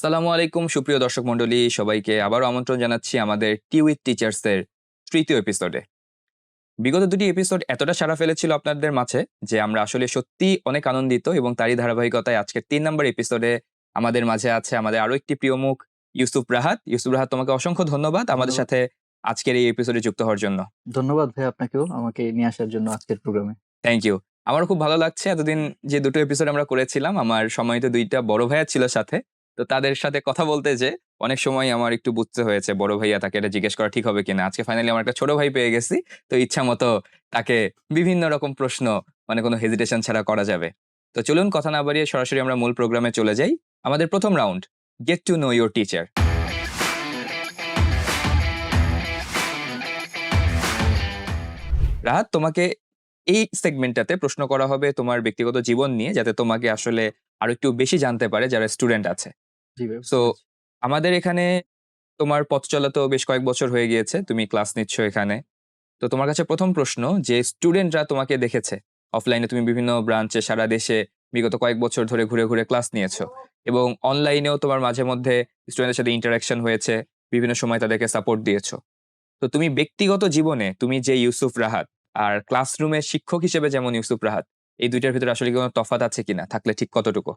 আসসালামু আলাইকুম সুপ্রিয় দর্শক মণ্ডলী। সবাইকে আবারও আমন্ত্রণ জানাচ্ছি আমাদের টি উইথ টিচার্সের তৃতীয় এপিসোডে বিগত দুটি এপিসোড এতটা সাড়া ফেলেছিল আপনাদের মাঝে যে আমরা আসলে সত্যি অনেক আনন্দিত এবং তারই ধারাবাহিকতায় আজকের তিন নম্বর এপিসোডে আমাদের মাঝে আছে আমাদের আরও একটি প্রিয় মুখ ইউসুফ রাহাত। ইউসুফ রাহাত তোমাকে অসংখ্য ধন্যবাদ আমাদের সাথে আজকের এই এপিসোডে যুক্ত হওয়ার জন্য। ধন্যবাদ ভাই আপনাকেও আমাকে নিয়ে আসার জন্য আজকের প্রোগ্রামে থ্যাংক ইউ আমার খুব ভালো লাগছে। এতদিন যে দুটো এপিসোড আমরা করেছিলাম আমার সময়তে দুইটা বড় ভাইয়া ছিল সাথে। তো তাদের সাথে কথা বলতে যে অনেক সময় আমার একটু বুঝতে হয়েছে, বড় ভাইয়া তাকে এটা জিজ্ঞেস করা ঠিক হবে কিনা? আজকে ফাইনালি আমার একটা ছোট ভাই পেয়ে গেছি, তো ইচ্ছা মতো তাকে বিভিন্ন রকম প্রশ্ন মানে কোনো হেজিটেশন ছাড়া করা যাবে। তো চলুন কথা না বাড়িয়ে সরাসরি আমরা মূল প্রোগ্রামে চলে যাই। আমাদের প্রথম round get to know your teacher Rahat তোমাকে এই সেগমেন্টটাতে প্রশ্ন করা হবে তোমার ব্যক্তিগত জীবন নিয়ে, যাতে তোমাকে আসলে আরও একটু বেশি জানতে পারে যারা স্টুডেন্ট আছে। জি ভাই So, আমাদের এখানে তোমার পথ চলা তো বেশ কয়েক বছর হয়ে গিয়েছে তুমি ক্লাস নিচ্ছ এখানে। তো তোমার কাছে প্রথম প্রশ্ন যে স্টুডেন্টরা তোমাকে দেখেছে অফলাইনে তুমি বিভিন্ন ব্রাঞ্চে সারা দেশে বিগত কয়েক বছর ধরে ঘুরে ঘুরে ক্লাস নিয়েছো এবং অনলাইনেও তোমার মাঝে মধ্যে স্টুডেন্টের সাথে ইন্টারাকশন হয়েছে বিভিন্ন সময় তাদেরকে সাপোর্ট দিয়েছ। তো তুমি ব্যক্তিগত জীবনে তুমি যে ইউসুফ রাহাত আর ক্লাসরুমে শিক্ষক হিসেবে যেমন ইউসুফ রাহাত এই দুইটার ভিতরে আসলে কোনো তফাৎ আছে কিনা থাকলে ঠিক কতটুকু?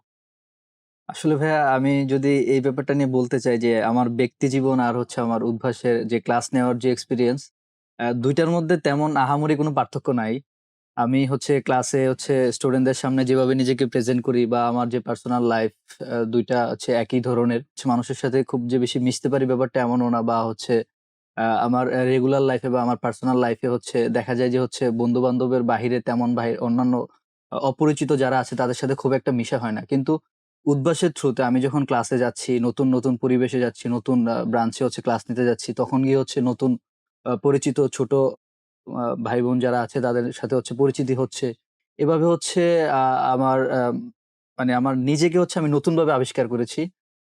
আসলে ভাইয়া, আমি যদি এই ব্যাপারটা নিয়ে বলতে চাই যে, আমার ব্যক্তি জীবন আর হচ্ছে আমার উদ্ভাসের যে ক্লাস নেওয়ার যে এক্সপিরিয়েন্স দুইটার মধ্যে তেমন আহামরি কোনো পার্থক্য নাই। আমি হচ্ছে ক্লাসে হচ্ছে স্টুডেন্টদের সামনে যেভাবে নিজেকে প্রেজেন্ট করি বা আমার যে পার্সোনাল লাইফ দুইটা হচ্ছে একই ধরনের মানুষের সাথে খুব যে বেশি মিশতে পারি ব্যাপারটা এমনও না বা হচ্ছে আমার রেগুলার লাইফে বা আমার পার্সোনাল লাইফে হচ্ছে দেখা যায় যে হচ্ছে বন্ধু বান্ধবের বাহিরে তেমন বাহির অন্যান্য, অপরিচিত যারা আছে তাদের সাথে খুব একটা মিশা হয় না। কিন্তু উদ্ভাসের থ্রুতে আমি যখন ক্লাসে যাচ্ছি, নতুন নতুন পরিবেশে যাচ্ছি, নতুন ব্রাঞ্চে হচ্ছে ক্লাস নিতে যাচ্ছি, তখন গিয়ে হচ্ছে নতুন পরিচিত ছোট ভাই বোন যারা আছে তাদের সাথে হচ্ছে পরিচিতি হচ্ছে। এভাবে হচ্ছে আমার মানে আমার নিজেকে হচ্ছে আমি নতুনভাবে আবিষ্কার করেছি।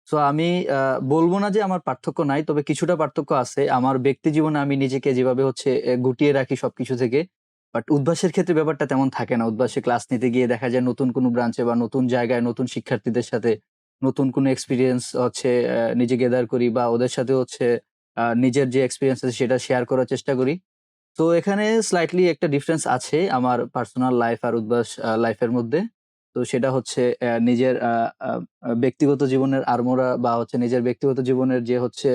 তো আমি বলব না যে আমার পার্থক্য নাই, তবে কিছুটা পার্থক্য আছে। আমার ব্যক্তি জীবনে আমি নিজেকে যেভাবে হচ্ছে গুটিয়ে রাখি সবকিছু থেকে বাট উদ্ভাসের ক্ষেত্রে ব্যাপারটা তেমন থাকে না। উদ্ভাসে ক্লাস নিতে গিয়ে দেখা যায় নতুন কোনো ব্রাঞ্চে বা নতুন জায়গায় নতুন শিক্ষার্থীদের সাথে নতুন কোনো এক্সপিরিয়েন্স হচ্ছে নিজে গেদার করি বা ওদের সাথে হচ্ছে নিজের যে এক্সপিরিয়েন্স আছে সেটা শেয়ার করার চেষ্টা করি। তো এখানে স্লাইটলি একটা ডিফারেন্স আছে আমার পার্সোনাল লাইফ আর উদ্ভাস লাইফের মধ্যে। তো সেটা হচ্ছে নিজের ব্যক্তিগত জীবনের আরমোরা বা হচ্ছে নিজের ব্যক্তিগত জীবনের যে হচ্ছে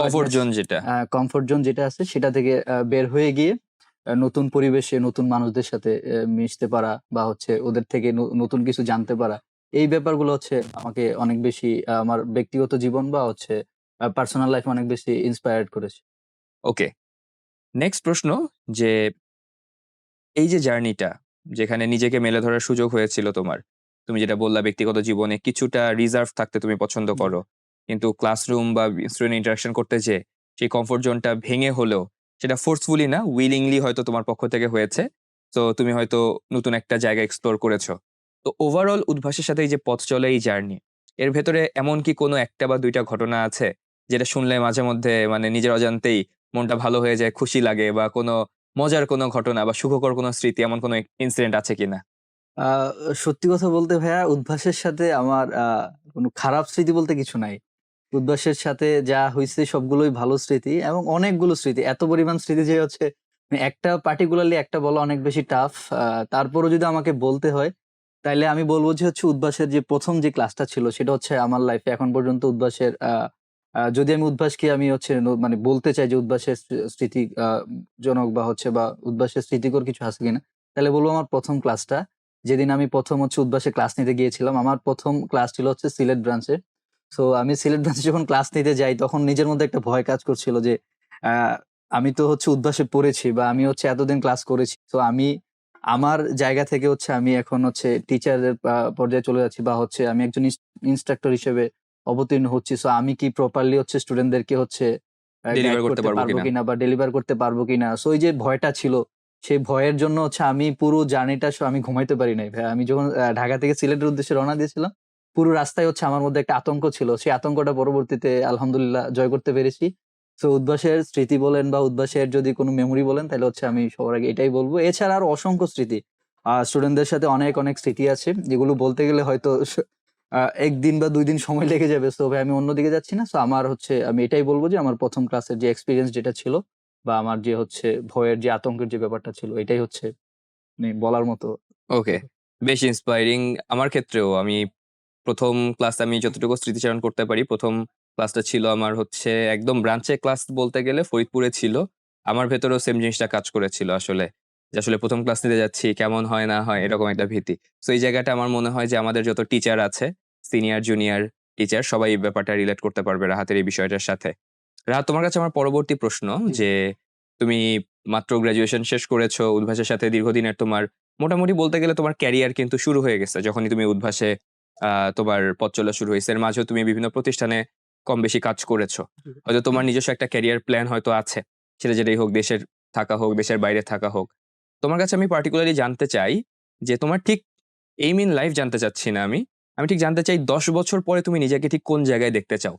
কমফোর্ট জোন যেটা। কমফোর্ট জোন যেটা আছে সেটা থেকে বের হয়ে গিয়ে নতুন পরিবেশে নতুন মানুষদের সাথে মিশতে পারা বা হচ্ছে ওদের থেকে নতুন কিছু জানতে পারা। এই ব্যাপারগুলো হচ্ছে আমাকে অনেক বেশি আমার ব্যক্তিগত জীবন বা হচ্ছে পার্সোনাল লাইফ অনেক বেশি ইন্সপায়ার্ড করেছে। ওকে নেক্সট প্রশ্ন যে এই যে জার্নিটা যেখানে নিজেকে মেলে ধরার সুযোগ হয়েছিল তোমার তুমি যেটা বললা ব্যক্তিগত জীবনে কিছুটা রিজার্ভ থাকতে তুমি পছন্দ করো কিন্তু ক্লাসরুম বা স্টুডেন্ট ইন্টারাকশন করতে যে সেই কমফোর্ট জোনটা ভেঙে হলেও সেটা ফোর্সফুলি না উইলিংলি হয়তো তোমার পক্ষ থেকে হয়েছে। তো তুমি হয়তো নতুন একটা জায়গা এক্সপ্লোর করেছ। তো ওভারঅল উদ্ভাসের সাথে এই যে পথ চলে এই জার্নি এর ভেতরে এমন কি কোনো একটা বা দুইটা ঘটনা আছে যেটা শুনলে মাঝে মধ্যে মানে নিজের অজান্তেই মনটা ভালো হয়ে যায়, খুশি লাগে বা কোনো মজার কোনো ঘটনা বা সুখকর কোনো স্মৃতি এমন কোনো ইনসিডেন্ট আছে কিনা? সত্যি কথা বলতে ভাইয়া, উদ্ভাসের সাথে আমার কোনো খারাপ স্মৃতি বলতে কিছু নাই। উদ্ভাসের সাথে যা হয়েছে সবগুলোই ভালো স্মৃতি এবং অনেকগুলো স্মৃতি। এত পরিমাণ স্মৃতি যে হচ্ছে, একটা পার্টিকুলারলি একটা বলা অনেক বেশি টাফ তারপরও যদি আমাকে বলতে হয়, তাইলে আমি বলব যে হচ্ছে উদ্বাসের যে প্রথম যে ক্লাসটা ছিল, সেটা হচ্ছে আমার লাইফে এখন পর্যন্ত উদ্বাসের যদি আমি উদ্ভাসকে আমি হচ্ছে মানে বলতে চাই যে উদ্ভাসের স্মৃ- স্মৃতি জনক বা হচ্ছে বা উদ্ভাসের স্মৃতিকর কিছু আছে কিনা তাহলে বলব আমার প্রথম ক্লাসটা যেদিন আমি প্রথম হচ্ছে উদ্ভাসে ক্লাস নিতে গিয়েছিলাম, আমার প্রথম ক্লাস ছিল হচ্ছে সিলেট ব্রাঞ্চে তো আমি সিলেট ব্রাঞ্চে যখন ক্লাস নিতে যাই তখন নিজের মধ্যে একটা ভয় কাজ করছিল যে আমি তো হচ্ছে উদ্ভাসে পড়েছি বা আমি হচ্ছে এতদিন ক্লাস করেছি। তো আমি আমার জায়গা থেকে হচ্ছে আমি এখন হচ্ছে টিচারের পর্যায়ে চলে যাচ্ছি বা হচ্ছে আমি একজন ইনস্ট্রাক্টর হিসেবে অবতীর্ণ হচ্ছি। সো আমি কি প্রপারলি হচ্ছে স্টুডেন্টদেরকে হচ্ছে করতে পারব কিনা। বা ডেলিভার করতে পারব কিনা? সো এই যে ভয়টা ছিল সেই ভয়ের জন্য হচ্ছে আমি পুরো জার্নিটা আমি ঘুমাইতে পারি নাই ভাই। আমি যখন ঢাকা থেকে সিলেটের উদ্দেশ্যে রওনা দিয়েছিলাম পুরো রাস্তায় হচ্ছে আমার মধ্যে একটা আতঙ্ক ছিল। সেই আতঙ্কটা পরবর্তীতে আলহামদুলিল্লাহ জয় করতে পেরেছি। তো উদ্ভাসের স্মৃতি বলেন বা উদ্ভাসের যদি কোনো মেমোরি বলেন, তাহলে হচ্ছে আমি সবার আগে এটাই বলব। এছাড়া আর অসংখ্য স্মৃতি। স্টুডেন্টদের সাথে অনেক অনেক স্মৃতি আছে। যেগুলো বলতে গেলে হয়তো একদিন বা দুই দিন সময় লেগে যাবে। তো ভাই, আমি অন্যদিকে যাচ্ছি না। তো আমার হচ্ছে, আমি এটাই বলব যে আমার প্রথম ক্লাসের যে এক্সপিরিয়েন্স যেটা ছিল বা আমার যে হচ্ছে ভয়ের যে আতঙ্কের যে ব্যাপারটা ছিল, এটাই হচ্ছে মানে বলার মতো। ওকে বেশ ইন্সপায়ারিং আমার ক্ষেত্রেও। আমি প্রথম ক্লাস আমি যতটুকু স্মৃতিচারণ করতে পারি প্রথম ক্লাসটা ছিল আমার হচ্ছে একদম ব্রাঞ্চে ক্লাস বলতে গেলে ফরিদপুরে ছিল। আমার ভেতরেও সেম জিনিসটা কাজ করেছিল আসলে যে আসলে প্রথম ক্লাস নিতে যাচ্ছি কেমন হয় না হয় এরকম একটা ভীতি। তো এই জায়গাটা আমার মনে হয় যে আমাদের যত টিচার আছে সিনিয়র জুনিয়র টিচার সবাই এই ব্যাপারটা রিলেট করতে পারবে রাহাতের এই বিষয়টার সাথে। রাহাত তোমার কাছে আমার পরবর্তী প্রশ্ন যে তুমি মাত্র গ্রাজুয়েশন শেষ করেছ উদ্ভাসের সাথে দীর্ঘদিনের তোমার মোটামুটি বলতে গেলে তোমার ক্যারিয়ার কিন্তু শুরু হয়ে গেছে যখনই তুমি উদ্ভাসে তোমার পথ চলা শুরু হয়েছে। এর মাঝেও তুমি বিভিন্ন প্রতিষ্ঠানে কম বেশি কাজ করেছ। হয়তো তোমার নিজস্ব একটা ক্যারিয়ার প্ল্যান হয়তো আছে। সেটা যেটাই হোক দেশের থাকা হোক দেশের বাইরে থাকা হোক। তোমার কাছে আমি পার্টিকুলারলি জানতে চাই যে তোমার ঠিক এইম ইন লাইফ জানতে চাচ্ছি না আমি। আমি ঠিক জানতে চাই দশ বছর পরে তুমি নিজেকে ঠিক কোন জায়গায় দেখতে চাও?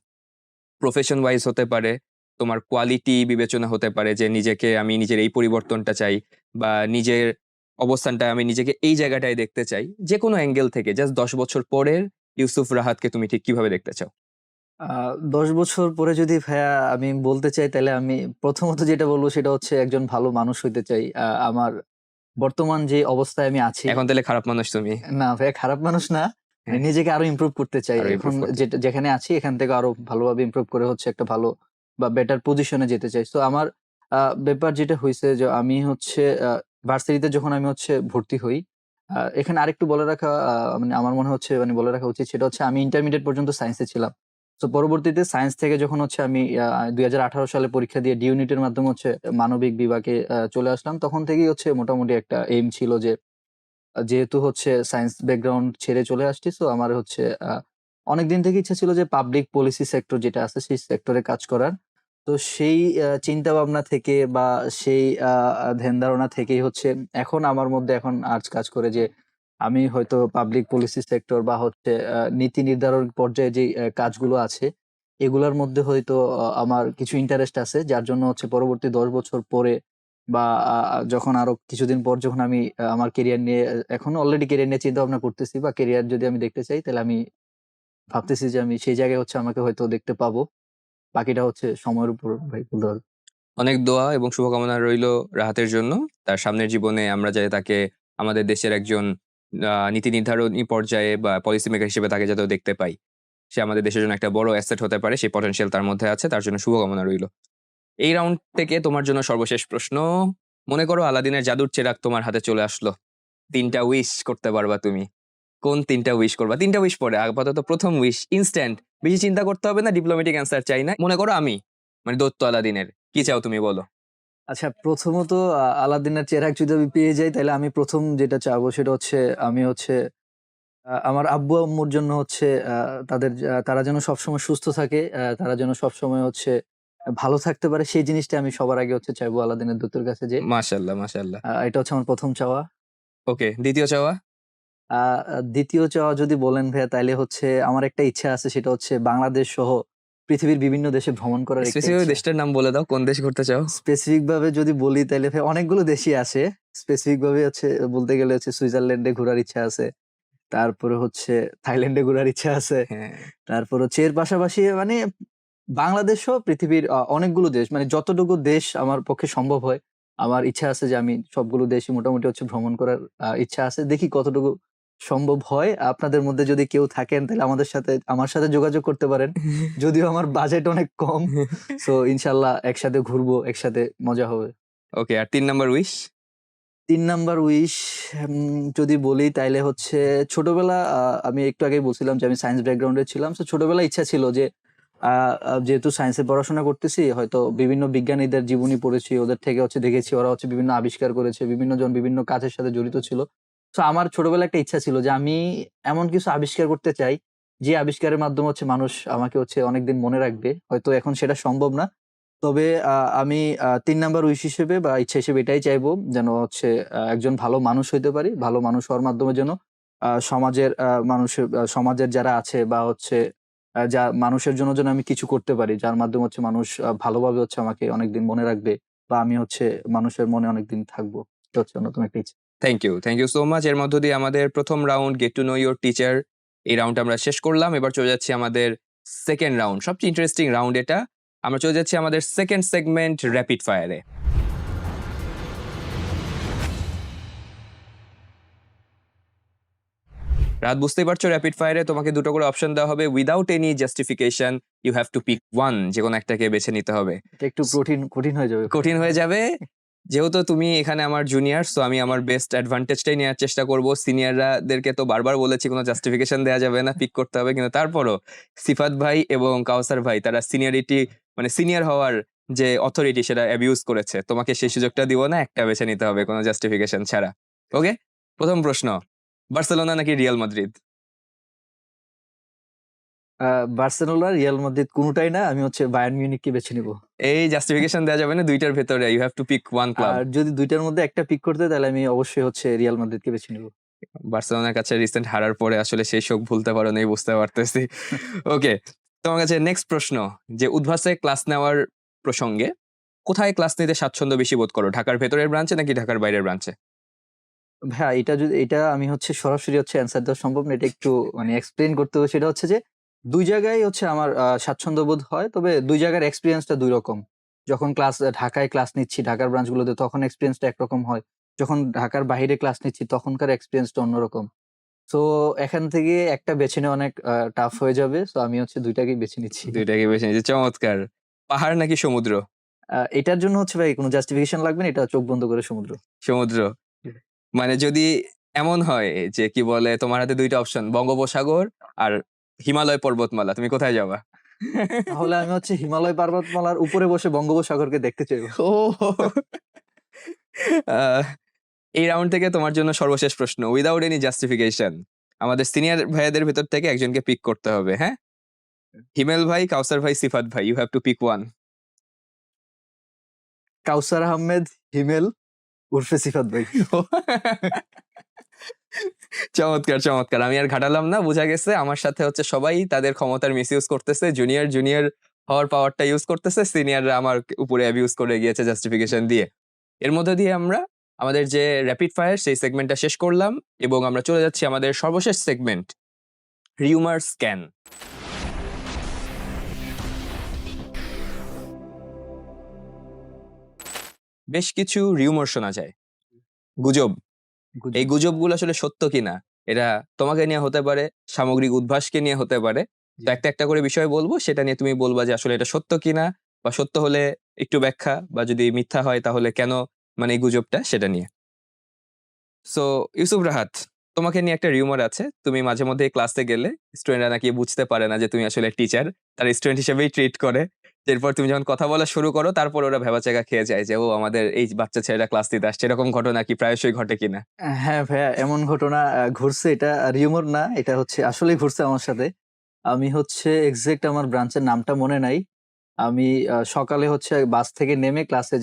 প্রফেশন ওয়াইজ হতে পারে তোমার কোয়ালিটি বিবেচনা হতে পারে যে নিজেকে আমি নিজের এই পরিবর্তনটা চাই বা নিজের অবস্থানটা আমি নিজেকে এই জায়গাটায় দেখতে চাই যে কোনো অ্যাঙ্গেল থেকে জাস্ট দশ বছর পরের ইউসুফ রাহাতকে তুমি ঠিক কীভাবে দেখতে চাও? দশ বছর পরে যদি ভাইয়া আমি বলতে চাই তাহলে আমি প্রথমত যেটা বলব সেটা হচ্ছে একজন ভালো মানুষ হইতে চাই। আমার বর্তমান যে অবস্থায় আমি আছি এখন তাহলে খারাপ মানুষ তুমি। না ভাইয়া খারাপ মানুষ না হ্যাঁ। নিজেকে আরও ইমপ্রুভ করতে চাই। এখন যেটা যেখানে আছি এখান থেকে আরও ভালোভাবে ইমপ্রুভ করে হচ্ছে একটা ভালো বা বেটার পজিশনে যেতে চাই। তো আমার আহ, ব্যাপার যেটা হয়েছে যে আমি হচ্ছে ভার্সিটিতে যখন আমি হচ্ছে ভর্তি হই এখানে আরেকটু বলে রাখা মানে আমার মনে হচ্ছে মানে বলে রাখা উচিত সেটা হচ্ছে আমি ইন্টারমিডিয়েট পর্যন্ত সায়েন্সে ছিলাম। তো পরবর্তীতে সায়েন্স থেকে যখন হচ্ছে আমি দুই হাজার আঠারো সালে পরীক্ষা দিয়ে ডি ইউনিটের মাধ্যমে হচ্ছে মানবিক বিভাগে চলে আসলাম, তখন থেকেই হচ্ছে মোটামুটি একটা এইম ছিল যে, যেহেতু হচ্ছে সায়েন্স ব্যাকগ্রাউন্ড ছেড়ে চলে আসছি তো আমার হচ্ছে অনেক দিন থেকে ইচ্ছা ছিল যে পাবলিক পলিসি সেক্টর যেটা আছে, সেই সেক্টরে কাজ করার। তো সেই চিন্তা ভাবনা থেকে বা সেই ধ্যান ধারণা থেকেই হচ্ছে এখন আমার মধ্যে এখন আজ কাজ করে যে আমি হয়তো পাবলিক পলিসি সেক্টর বা হচ্ছে নীতি নির্ধারণ পর্যায়ে যে কাজগুলো আছে, এগুলোর মধ্যে হয়তো আমার কিছু ইন্টারেস্ট আছে, যার জন্য হচ্ছে পরবর্তী দশ বছর পরে বা যখন আরও কিছুদিন পর যখন আমি আমার কেরিয়ার নিয়ে, এখন অলরেডি কেরিয়ার নিয়ে চিন্তা ভাবনা করতেছি বা কেরিয়ার যদি আমি দেখতে চাই, তাহলে আমি ভাবতেছি যে আমি সেই জায়গায় হচ্ছে আমাকে হয়তো দেখতে পাবো। বাকিটা হচ্ছে সময়ের উপর ভাই, বলতে পারব অনেক দোয়া এবং শুভকামনা রইল রাহাতের জন্য। তার সামনের জীবনে আমরা যাতে তাকে আমাদের দেশের একজন নীতি নির্ধারণী পর্যায়ে বা পলিসি মেকার হিসেবে তাকে যাতে দেখতে পাই। সে আমাদের দেশের জন্য একটা বড় অ্যাসেট হতে পারে, সেই পটেনশিয়াল তার মধ্যে আছে, তার জন্য শুভকামনা রইল। এই রাউন্ড থেকে তোমার জন্য সর্বশেষ প্রশ্ন, মনে করো আলাদিনের জাদুর চেরাক তোমার হাতে চলে আসলো। তিনটা উইশ করতে পারবা তুমি। কোন তিনটা উইশ করবা? তিনটা উইশ পরে, আপাতত প্রথম উইশ ইনস্ট্যান্ট বেশি চিন্তা করতে হবে না ডিপ্লোমেটিক অ্যান্সার চাই না। মনে করো আমি মানে দত্ত আলাদিনের। কি চাও তুমি বলো? আচ্ছা প্রথমত আলাদিনের চেরাগ যদি আমি পেয়ে যাই তাহলে আমি প্রথম যেটা চাবো সেটা হচ্ছে আমি হচ্ছে আমার আব্বু আম্মুর জন্য হচ্ছে তাদের তারা যেন সবসময় সুস্থ থাকে তারা যেন সবসময় হচ্ছে ভালো থাকতে পারে সেই জিনিসটা আমি সবার আগে হচ্ছে চাইব আলাদিনের দত্তর কাছে যে মাশাল্লাহ মাশাল্লাহ। আহ, এটা হচ্ছে আমার প্রথম চাওয়া। ওকে দ্বিতীয় চাওয়া? দ্বিতীয় চাওয়া যদি বলেন ভাইয়া তাহলে হচ্ছে আমার একটা ইচ্ছা আছে সেটা হচ্ছে বাংলাদেশ সহ পৃথিবীর বিভিন্ন দেশে ভ্রমণ করার স্পেসিফিক দেশটার নাম বলে দাও কোন দেশ ঘুরতে চাও? স্পেসিফিক ভাবে যদি বলি তাহলে ভাই অনেকগুলো দেশই আছে। স্পেসিফিক ভাবে হচ্ছে বলতে গেলে হচ্ছে সুইজারল্যান্ডে ঘোরার ইচ্ছা আছে তারপরে হচ্ছে থাইল্যান্ডে ঘোরার ইচ্ছা আছে হ্যাঁ। তারপর হচ্ছে এর পাশাপাশি মানে বাংলাদেশ পৃথিবীর অনেকগুলো দেশ মানে যতটুকু দেশ আমার পক্ষে সম্ভব হয় আমার ইচ্ছা আছে যে আমি সবগুলো দেশই মোটামুটি হচ্ছে ভ্রমণ করার আহ, ইচ্ছা আছে। দেখি কতটুকু সম্ভব হয়। আপনাদের মধ্যে যদি কেউ থাকেন তাহলে আমাদের সাথে আমার সাথে যোগাযোগ করতে পারেন। যদিও আমার বাজেট অনেক কম। তো ইনশাল্লাহ একসাথে ঘুরবো একসাথে মজা হবে। ওকে আর তিন নাম্বার উইশ তিন নাম্বার উইশ যদি বলি তাইলে হচ্ছে ছোটবেলা আমি একটু আগেই বলছিলাম যে আমি সায়েন্স ব্যাকগ্রাউন্ডে ছিলাম। তো ছোটবেলা ইচ্ছা ছিল যে যেহেতু সায়েন্সে পড়াশোনা করতেছি হয়তো বিভিন্ন বিজ্ঞানীদের জীবনী পড়েছি ওদের থেকে হচ্ছে দেখেছি ওরা হচ্ছে বিভিন্ন আবিষ্কার করেছে বিভিন্ন জন বিভিন্ন কাজের সাথে জড়িত ছিল। তো আমার ছোটবেলা একটা ইচ্ছা ছিল যে আমি এমন কিছু আবিষ্কার করতে চাই, যে আবিষ্কারের মাধ্যমে হচ্ছে মানুষ আমাকে হচ্ছে অনেকদিন মনে রাখবে। হয়তো এখন সেটা সম্ভব না। তবে আমি তিন নাম্বার উইশ হিসেবে বা ইচ্ছা হিসেবে এটাই চাইব, যেন হচ্ছে একজন ভালো মানুষ হইতে পারি, ভালো মানুষ হওয়ার মাধ্যমে যেন সমাজের মানুষের সমাজের যারা আছে বা হচ্ছে যা মানুষের জন্য যেন আমি কিছু করতে পারি, যার মাধ্যমে হচ্ছে মানুষ ভালোভাবে হচ্ছে আমাকে অনেকদিন মনে রাখবে বা আমি হচ্ছে মানুষের মনে অনেকদিন থাকব। অন্যতম একটা ইচ্ছা। Thank you thank you so much এর মধ্য দিয়ে আমাদের প্রথম round get to know your teacher এই রাউন্ড আমরা শেষ করলাম। এবার চলে যাচ্ছি আমাদের সেকেন্ড রাউন্ড সবচেয়ে ইন্টারেস্টিং রাউন্ড এটা। আমরা চলে যাচ্ছি আমাদের সেকেন্ড সেগমেন্ট র্যাপিড ফায়ারে রাত বুঝতেই পারছ র্যাপিড ফায়ারে তোমাকে দুটো করে অপশন দেওয়া হবে। Without any justification you have to pick one যে কোনো একটাকে বেছে নিতে হবে। একটু কঠিন কঠিন হয়ে যাবে। কঠিন হয়ে যাবে। যেহেতু তুমি এখানে আমার জুনিয়র সো আমি আমার বেস্ট অ্যাডভান্টেজটাই নেওয়ার চেষ্টা করব। সিনিয়ররাদেরকে তো বারবার বলেছি, কোনো জাস্টিফিকেশন দেওয়া যাবে না পিক করতে হবে। কিন্তু তারপরও সিফাত ভাই এবং কাউসার ভাই, তারা সিনিয়রিটি মানে সিনিয়র হওয়ার যে অথরিটি সেটা অ্যাবিউজ করেছে। তোমাকে সেই সুযোগটা দিব না, একটা বেছে নিতে হবে কোনো জাস্টিফিকেশন ছাড়া। ওকে প্রথম প্রশ্ন, বার্সেলোনা নাকি Real Madrid? Barcelona Real Madrid কোনোটাই না আমি হচ্ছে বায়ার্ন মিউনিককে বেছে নিব। এই জাস্টিফিকেশন দেওয়া যাবে না দুইটার ভেতরে you have to pick one club আর যদি দুইটার মধ্যে একটা পিক করতে তাহলে আমি অবশ্যই হচ্ছে রিয়াল মাদ্রিদকে বেছে নিব। বার্সেলোনার কাছে রিসেন্ট হারার পরে আসলে সেই শোক ভুলতে পারো নেই বুঝতে পারতেছি। ওকে তোমার কাছে নেক্সট প্রশ্ন যে উদ্ভাসে ক্লাস নেওয়ার প্রসঙ্গে কোথায় ক্লাস নিতে স্বাচ্ছন্দ্য বেশি বোধ করো ঢাকার ভেতরের ব্রাঞ্চে নাকি ঢাকার বাইরের ব্রাঞ্চে হ্যাঁ এটা যদি এটা আমি হচ্ছে সরাসরি হচ্ছে অ্যান্সার দেওয়া সম্ভব না এটা একটু মানে এক্সপ্লেন করতে হবে সেটা হচ্ছে যে দুই জায়গায় হচ্ছে আমার স্বাচ্ছন্দ্য বোধ হয় তবে দুই জায়গার এক্সপিরিয়েন্সটা দুই রকম। যখন ক্লাস ঢাকায় ক্লাস নিচ্ছি ঢাকার ব্রাঞ্চগুলোতে তখন এক্সপিরিয়েন্সটা একরকম হয়। যখন ঢাকার বাইরে ক্লাস নিচ্ছি তখনকার এক্সপিরিয়েন্সটা অন্যরকম। তো এখান থেকে একটা বেছে নেওয়া অনেক টাফ হয়ে যাবে। তো আমি হচ্ছে দুইটাকেই বেছে নিচ্ছি। দুইটাকে বেছে নিচ্ছি। চমৎকার! পাহাড় নাকি সমুদ্র? এটার জন্য হচ্ছে ভাই কোনো জাস্টিফিকেশন লাগবে না? এটা চোখ বন্ধ করে সমুদ্র। সমুদ্র। মানে যদি এমন হয় যে কি বলে তোমার হাতে দুইটা অপশন বঙ্গোপসাগর আর হিমালয় পর্বতমালা তুমি কোথায় যাবা? তাহলে আমি হচ্ছে হিমালয় পর্বতমালার উপরে বসে বঙ্গোপসাগরকে দেখতে চাইব। ও এই রাউন্ড থেকে তোমার জন্য সর্বশেষ প্রশ্ন উইদাউট এনি জাস্টিফিকেশন আমাদের সিনিয়র ভাইয়াদের ভেতর থেকে একজনকে পিক করতে হবে হ্যাঁ? হিমেল ভাই কাউসার ভাই সিফাত ভাই you have to pick one Kawsar Ahmed Himel উর্ফে Sifat ভাই। চমৎকার চমৎকার। আমি আর ঘাটালাম না, বোঝা গেছে। আমার সাথে হচ্ছে সবাই তাদের ক্ষমতার মিস ইউজ করতেছে। জুনিয়র জুনিয়র হওয়ার পাওয়ারটা ইউজ করতেছে। সিনিয়ররা আমার উপরে অ্যাবিউজ করে গিয়েছে জাস্টিফিকেশন দিয়ে। এর মধ্যে দিয়ে আমরা আমাদের যে র্যাপিড ফায়ার সেই সেগমেন্টটা শেষ করলাম এবং আমরা চলে যাচ্ছি আমাদের সর্বশেষ সেগমেন্ট রিউমার স্ক্যান বেশ কিছু রিউমার শোনা যায়। গুজব। এই গুজবগুলো আসলে সত্য কিনা? এটা তোমাকে নিয়ে হতে পারে সামগ্রিক উদ্ভাসকে নিয়ে হতে পারে। তো একটা একটা করে বিষয় বলব সেটা নিয়ে তুমি বলবা যে আসলে এটা সত্য কিনা বা সত্য হলে একটু ব্যাখ্যা বা যদি মিথ্যা হয় তাহলে কেন মানে এই গুজবটা সেটা নিয়ে। সো ইউসুফ রাহাত তোমাকে নিয়ে একটা রিউমার আছে তুমি মাঝে মধ্যে ক্লাসে গেলে স্টুডেন্টরা নাকি বুঝতে পারে না যে তুমি আসলে টিচার তার স্টুডেন্ট হিসেবেই ট্রিট করে। এরপর তুমি যখন কথা বলা শুরু করো, তারপর ওরা ভেবাচাকা খেয়ে যায় যে, ও, আমাদের এই বাচ্চা ছেলেরা ক্লাস দিতে আসছে। এরকম ঘটনা কি প্রায়শই ঘটে কিনা? হ্যাঁ ভাইয়া, এমন ঘটনা ঘটছে। এটা রিউমার না, এটা হচ্ছে, আসলেই ঘটছে আমার সাথে। আমি হচ্ছে এক্সাক্ট আমার ব্রাঞ্চের নামটা মনে নাই। আমি সকালে হচ্ছে বাস থেকে নেমে ক্লাসে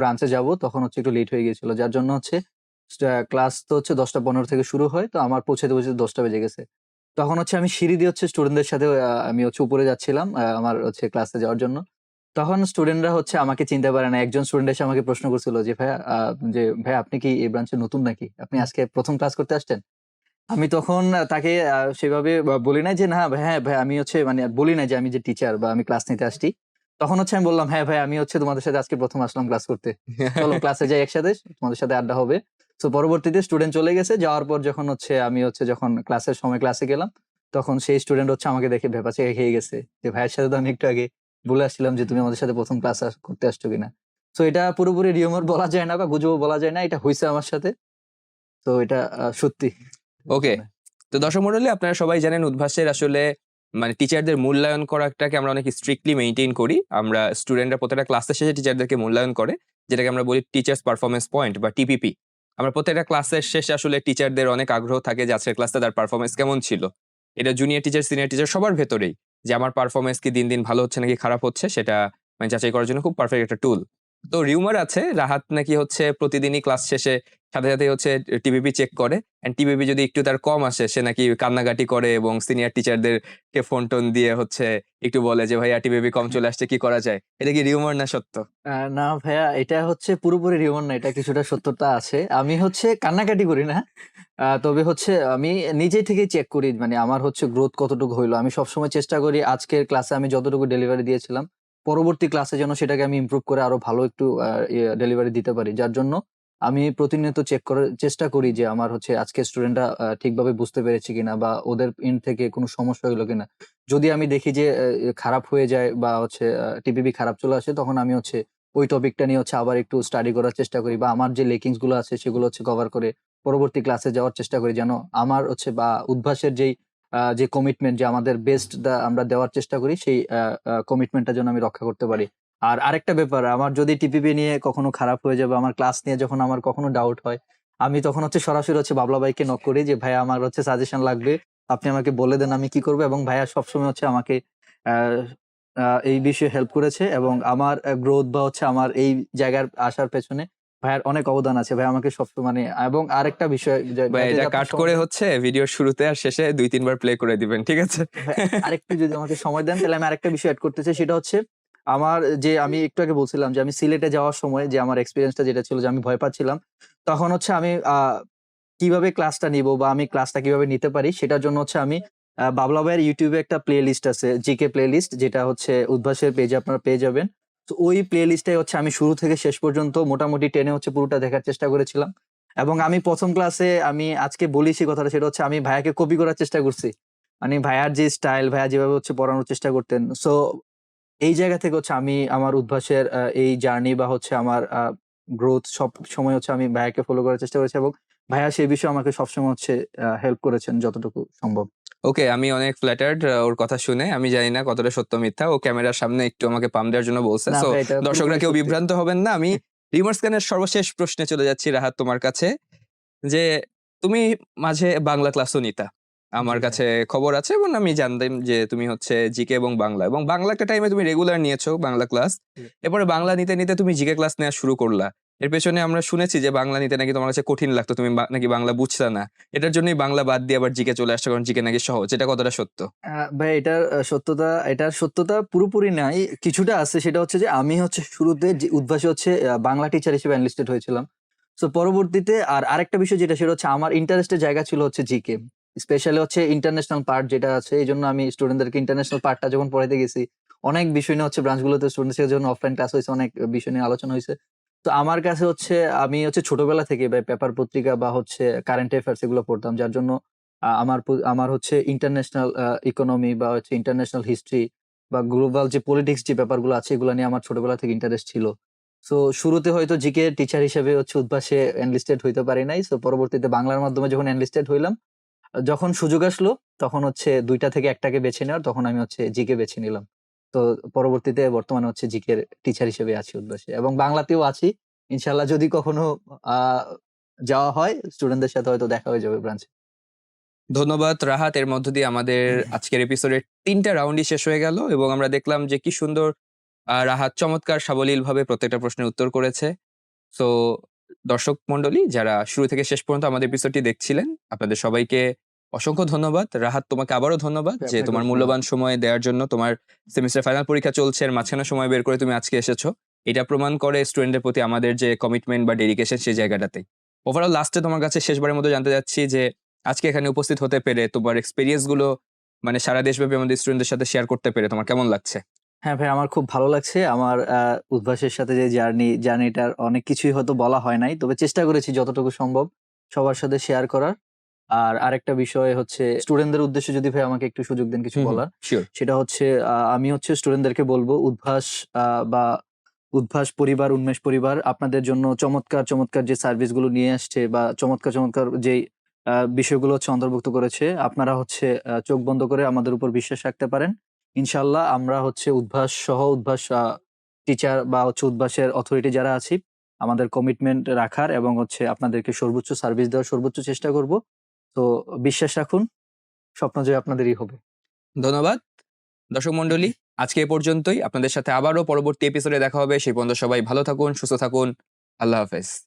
ব্রাঞ্চে যাব, তখন হচ্ছে একটু লেট হয়ে গিয়েছিল। যার জন্য হচ্ছে ক্লাস তো হচ্ছে দশটা পনেরো থেকে শুরু হয়, তো আমার পৌঁছাতে পৌঁছাতে দশটা বেজে গেছে। তখন হচ্ছে আমি সিঁড়ি দিয়ে হচ্ছে স্টুডেন্টদের সাথে আমি হচ্ছে উপরে যাচ্ছিলাম আমার হচ্ছে ক্লাসে যাওয়ার জন্য। তখন স্টুডেন্টরা হচ্ছে আমাকে চিনতে পারে না। একজন স্টুডেন্ট এসে আমাকে প্রশ্ন করছিল যে ভাইয়া যে ভাই আপনি কি এই ব্রাঞ্চে নতুন নাকি? আপনি আজকে প্রথম ক্লাস করতে আসছেন? আমি তখন তাকে সেভাবে বলি না যে না হ্যাঁ ভাই আমি হচ্ছে মানে বলি না যে আমি যে টিচার বা আমি ক্লাস নিতে আসছি। তখন হচ্ছে আমি বললাম হ্যাঁ ভাই আমি হচ্ছে তোমাদের সাথে আজকে প্রথম আসলাম ক্লাস করতে। চলো ক্লাসে যাই একসাথে তোমাদের সাথে আড্ডা হবে। তো পরবর্তীতে স্টুডেন্ট চলে গেছে। যাওয়ার পর যখন হচ্ছে আমি হচ্ছে যখন ক্লাসের সময় ক্লাসে গেলাম তখন সেই স্টুডেন্ট হচ্ছে আমাকে দেখে ভেপা চেয়ে খেয়ে গেছে। যে ভাইয়ের সাথে তো আমি একটু আগে বলে আসছিলাম যে তুমি আমাদের সাথে প্রথম ক্লাস করতে আসছো কিনা? তো এটা পুরোপুরি রিউমার বলা যায় না বা গুজব বলা যায় না এটা হয়েছে আমার সাথে। তো এটা সত্যি। ওকে তো দর্শক মন্ডলী আপনারা সবাই জানেন উদ্ভাসের আসলে মানে টিচারদের মূল্যায়ন করাটাকে আমরা অনেক স্ট্রিক্টলি মেনটেন করি। আমরা স্টুডেন্টরা প্রত্যেকটা ক্লাসের শেষে টিচারদেরকে মূল্যায়ন করে যেটাকে আমরা বলি টিচার্স পারফরমেন্স পয়েন্ট বা টিপিপি আমরা প্রত্যেকটা ক্লাসের শেষে আসলে টিচারদের অনেক আগ্রহ থাকে যে আজকের ক্লাসে তার পারফরমেন্স কেমন ছিল। এটা জুনিয়র টিচার সিনিয়র টিচার সবার ভেতরেই যে আমার পারফরমেন্স কি দিন দিন ভালো হচ্ছে নাকি খারাপ হচ্ছে, সেটা মানে যাচাই করার জন্য খুব পারফেক্ট একটা টুল তো রিউমার আছে, রাহাত নাকি হচ্ছে প্রতিদিনই ক্লাস শেষে সাথে সাথে হচ্ছে টিভিপি চেক করে টিভিপি যদি একটু তার কম আসে, সে নাকি কান্নাকাটি করে এবং সিনিয়র টিচারদেরকে ফোন টোন দিয়ে হচ্ছে একটু বলে যে, ভাইয়া টিভিপি কম চলে আসছে, কি করা যায়? এটা কি রিউমার না সত্য? না ভাইয়া, এটা হচ্ছে পুরোপুরি রিমন না, এটা কিছুটা সত্যতা আছে। আমি হচ্ছে কান্নাকাটি করি না। তবে হচ্ছে আমি নিজে থেকেই চেক করি মানে আমার হচ্ছে গ্রোথ কতটুকু হইল। আমি সবসময় চেষ্টা করি, আজকের ক্লাসে আমি যতটুকু ডেলিভারি দিয়েছিলাম পরবর্তী ক্লাসে যেন সেটাকে আমি ইমপ্রুভ করে আরও ভালো একটু ডেলিভারি দিতে পারি। যার জন্য আমি প্রতিনিয়ত চেক করার চেষ্টা করি যে আমার হচ্ছে আজকে স্টুডেন্টরা ঠিকভাবে বুঝতে পেরেছে কিনা বা ওদের এন্ড থেকে কোনো সমস্যা হলো কিনা। যদি আমি দেখি যে খারাপ হয়ে যায় বা হচ্ছে টিপিবি খারাপ চলে আসে, তখন আমি হচ্ছে ওই টপিকটা নিয়ে হচ্ছে আবার একটু স্টাডি করার চেষ্টা করি বা আমার যে লেকিংসগুলো আছে সেগুলো হচ্ছে কভার করে পরবর্তী ক্লাসে যাওয়ার চেষ্টা করি যেন আমার হচ্ছে বা উদ্ভাসের যেই যে কমিটমেন্ট যে আমাদের বেস্ট আমরা দেওয়ার চেষ্টা করি, সেই কমিটমেন্টটা যেন আমি রক্ষা করতে পারি। আর আরেকটা ব্যাপার, আমার যদি টিপিপি নিয়ে কখনো খারাপ হয়ে যাবে, আমার ক্লাস নিয়ে যখন আমার কখনো ডাউট হয়, আমি তখন হচ্ছে সরাসরি হচ্ছে বাবলা ভাইকে নক করি যে, ভাইয়া, আমার হচ্ছে সাজেশন লাগবে, আপনি আমাকে বলে দেন আমি কি করব। এবং ভাইয়া সবসময় হচ্ছে আমাকে এই বিষয়ে হেল্প করেছে এবং আমার গ্রোথ বা হচ্ছে আমার এই জায়গার আসার পেছনে ভাইয়ার অনেক অবদান আছে। ভাই আমাকে সব মানে এবং আরেকটা বিষয় ভাই এটা কাট করে হচ্ছে ভিডিওর শুরুতে আর শেষে দুই তিনবার প্লে করে দিবেন ঠিক আছে? আরেকটু যদি আমাকে সময় দেন তাহলে আমি আরেকটা বিষয় অ্যাড করতে চাই সেটা হচ্ছে আমার যে আমি একটু আগে বলছিলাম যে আমি সিলেটে যাওয়ার সময় যে আমার এক্সপিরিয়েন্সটা যেটা ছিল যে আমি ভয় পাচ্ছিলাম তখন হচ্ছে আমি আহ, কীভাবে ক্লাসটা নিব বা আমি ক্লাসটা কীভাবে নিতে পারি সেটার জন্য হচ্ছে আমি বাবলা ভাইয়ের ইউটিউবে একটা প্লে লিস্ট আছে জিকে প্লে লিস্ট যেটা হচ্ছে উদ্ভাসের পেজে আপনারা পেয়ে যাবেন। তো ওই প্লে লিস্টে হচ্ছে আমি শুরু থেকে শেষ পর্যন্ত মোটামুটি টেনে হচ্ছে পুরোটা দেখার চেষ্টা করেছিলাম। এবং আমি প্রথম ক্লাসে আমি আজকে বলি সেই কথাটা, সেটা হচ্ছে আমি ভাইয়াকে কপি করার চেষ্টা করছি। মানে ভাইয়ার যে স্টাইল ভাইয়া যেভাবে হচ্ছে পড়ানোর চেষ্টা করতেন। সো এই জায়গা থেকে হচ্ছে আমি আমার উদ্ভাসের এই জার্নি বা হচ্ছে আমার গ্রোথ সব সময় হচ্ছে আমি ভাইয়াকে ফলো করার চেষ্টা করেছি এবং ভাইয়া সেই বিষয়ে আমাকে সবসময় হচ্ছে হেল্প করেছেন যতটুকু সম্ভব। ওকে আমি অনেক ফ্ল্যাটার্ড ওর কথা শুনে। আমি জানি না কতটা সত্য মিথ্যা। ও ক্যামেরার সামনে একটু আমাকে পাম দেওয়ার জন্য বলছে। সো দর্শকরা কেউ বিভ্রান্ত হবেন না। আমি রিমার্স খানের সর্বশেষ প্রশ্নে চলে যাচ্ছি রাহাত তোমার কাছে যে তুমি মাঝে বাংলা ক্লাসও নিতা। আমার কাছে খবর আছে এবং আমি জানতাম যে তুমি হচ্ছে জিকে এবং বাংলা। এবং বাংলা একটা টাইমে তুমি রেগুলার নিয়েছো বাংলা ক্লাস এরপরে বাংলা নিতে নিতে তুমি জিকে ক্লাস নেওয়া শুরু করলা। এর পেছনে আমরা শুনেছি যে বাংলা নিতে নাকি তোমার কাছে কঠিন লাগতো, তুমি নাকি বাংলা বুঝতা না। এটার জন্যই বাংলা বাদ দিয়ে আবার জিকে চলে আসছো, কারণ জিকে নাকি সহজ। এটা কতটা সত্য? ভাই, এটার সত্যতা এটার সত্যতা পুরোপুরি নাই। কিছুটা আছে, সেটা হচ্ছে যে আমি হচ্ছে শুরুতে উদ্ভাসে হচ্ছে বাংলা টিচার হিসেবে এনলিস্টেড হয়েছিলাম। সো পরবর্তীতে আর আরেকটা বিষয় যেটা, সেটা হচ্ছে আমার ইন্টারেস্টের জায়গা ছিল হচ্ছে জিকে। স্পেশালি হচ্ছে ইন্টারন্যাশনাল পার্ট যেটা আছে, এই জন্য আমি স্টুডেন্টদেরকে ইন্টারন্যাশনাল পার্টটা যখন পড়াইতে গেছি, অনেক বিষয় নিয়ে হচ্ছে ব্রাঞ্চগুলোতে স্টুডেন্টদের যখন অফলাইন ক্লাস হয়েছে, অনেক বিষয় নিয়ে আলোচনা হয়েছে। তো আমার কাছে হচ্ছে, আমি হচ্ছে ছোটবেলা থেকে পেপার পত্রিকা বা হচ্ছে কারেন্ট অ্যাফেয়ার্স এগুলো পড়তাম, যার জন্য আমার আমার হচ্ছে ইন্টারন্যাশনাল ইকোনমি বা হচ্ছে ইন্টারন্যাশনাল হিস্ট্রি বা গ্লোবাল যে পলিটিক্স যে ব্যাপারগুলো আছে, এগুলো নিয়ে আমার ছোটবেলা থেকে ইন্টারেস্ট ছিল। সো শুরুতে হয়তো জিকে টিচার হিসেবে হচ্ছে উদ্ভাসে এনলিস্টেড হইতে পারি নাই। সো পরবর্তীতে বাংলার মাধ্যমে যখন এনলিস্টেড হইলাম, যখন সুযোগ আসলো, তখন হচ্ছে দুইটা থেকে একটাকে বেছে নেওয়ার, তখন আমি হচ্ছে জিকে বেছে নিলাম। তো পরবর্তীতে বর্তমানে হচ্ছে জিকের টিচার হিসেবে আছি উদ্ভাসে এবং বাংলাতেও আছি। ইনশাল্লাহ যদি কখনো যাওয়া হয় স্টুডেন্টদের সাথে হয়তো দেখা হয়ে যাবে ব্রাঞ্চে ধন্যবাদ রাহাত। এর মধ্য দিয়ে আমাদের আজকের এপিসোডের তিনটা রাউন্ডই শেষ হয়ে গেল এবং আমরা দেখলাম যে কি সুন্দর রাহাত চমৎকার সাবলীল ভাবে প্রত্যেকটা প্রশ্নের উত্তর করেছে। সো দর্শক মন্ডলী যারা শুরু থেকে শেষ পর্যন্ত আমাদের এপিসোডটি দেখছিলেন আপনাদের সবাইকে অসংখ্য ধন্যবাদ। রাহাত তোমাকে আবারও ধন্যবাদ যে তোমার মূল্যবান সময় দেওয়ার জন্য তোমার সেমিস্টার ফাইনাল পরীক্ষা চলছে এর মাঝখানে সময় বের করে তুমি আজকে এসেছ। এটা প্রমাণ করে স্টুডেন্টের প্রতি আমাদের যে কমিটমেন্ট বা ডেডিকেশন সেই জায়গাটাতে। ওভারঅল লাস্টে তোমার কাছে শেষবারের মতো জানতে যাচ্ছি যে আজকে এখানে উপস্থিত হতে পেরে তোমার এক্সপিরিয়েন্সগুলো মানে সারা দেশব্যাপী আমাদের স্টুডেন্টদের সাথে শেয়ার করতে পেরে তোমার কেমন লাগছে? হ্যাঁ ভাই আমার খুব ভালো লাগছে। আমার উদ্ভাসের সাথে যে জার্নি জার্নিটার অনেক কিছুই হয়তো বলা হয় নাই। তবে চেষ্টা করেছি যতটুকু সম্ভব সবার সাথে শেয়ার করার। আর আরেকটা বিষয় হচ্ছে স্টুডেন্টদের উদ্দেশ্যে যদি ভাই আমাকে একটু সুযোগ দেন কিছু বলার সেটা হচ্ছে আমি হচ্ছে স্টুডেন্টদেরকে বলব উদ্ভাস বা উদ্ভাস পরিবার উন্মেষ পরিবার আপনাদের জন্য চমৎকার চমৎকার যে সার্ভিসগুলো নিয়ে আসছে বা চমৎকার চমৎকার যে বিষয়গুলো হচ্ছে অন্তর্ভুক্ত করেছে আপনারা হচ্ছে চোখ বন্ধ করে আমাদের উপর বিশ্বাস রাখতে পারেন। ইনশাল্লাহ আমরা হচ্ছে উদ্ভাস সহ উদ্ভাস টিচার বা হচ্ছে উদ্ভাসের অথরিটি যারা আছি আমাদের কমিটমেন্ট রাখার এবং হচ্ছে আপনাদেরকে সর্বোচ্চ সার্ভিস দেওয়ার সর্বোচ্চ চেষ্টা করব। তো বিশ্বাস রাখুন, স্বপ্ন জয় আপনাদেরই হবে। ধন্যবাদ। দর্শক মন্ডলী আজকে এ পর্যন্তই। আপনাদের সাথে আবারও পরবর্তী এপিসোডে দেখা হবে। সেই পর্যন্ত সবাই ভালো থাকুন, সুস্থ থাকুন। আল্লাহ হাফেজ।